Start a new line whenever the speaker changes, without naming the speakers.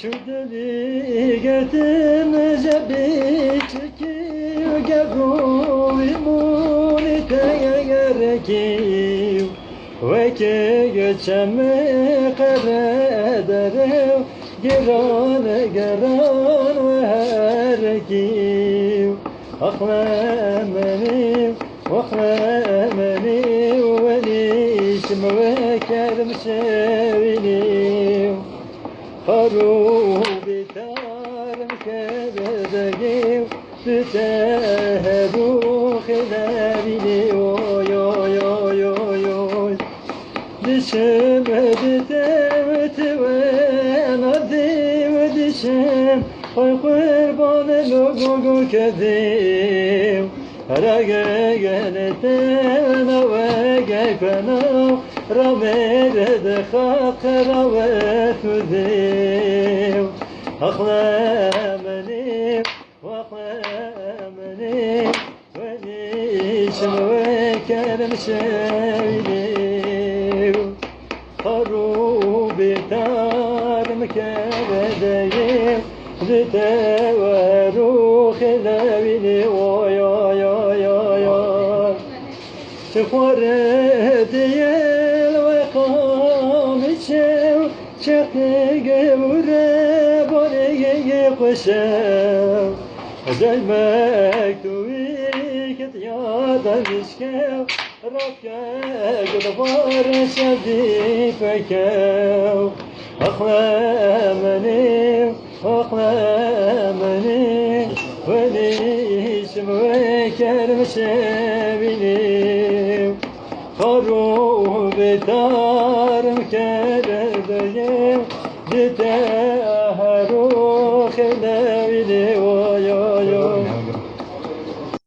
Şu deli getimize bir çekiyor Geruvi muniteye gerekiyor. Ve ki geçeme karederim Giran giran ve herkiv Ahlemenim Ahlemenim Ve nisim ve kerim sevinim Harubi tarım kebedegim Tüteheru khilabini Oy oy oy oy oy. Dişim ödütem tüven adim dişim Oy kurbanı logo kedim. Harage geleten ve بنو رمي رد خاق رويت ذيو. أخلامني وأخلامني وليش وكرم شايليو خروبي دار مكابدين لتواروخ لا Şıkvarı değil ve kamışım Çıktı gevure bana gege kuşum Özel mektubi kit yadan işkev Rakka gülvar sevdi fekev Ahlemenim, ahlemenim Ve isim ve kerim sevinim Haru betarım keredeyim Dite haru khilevini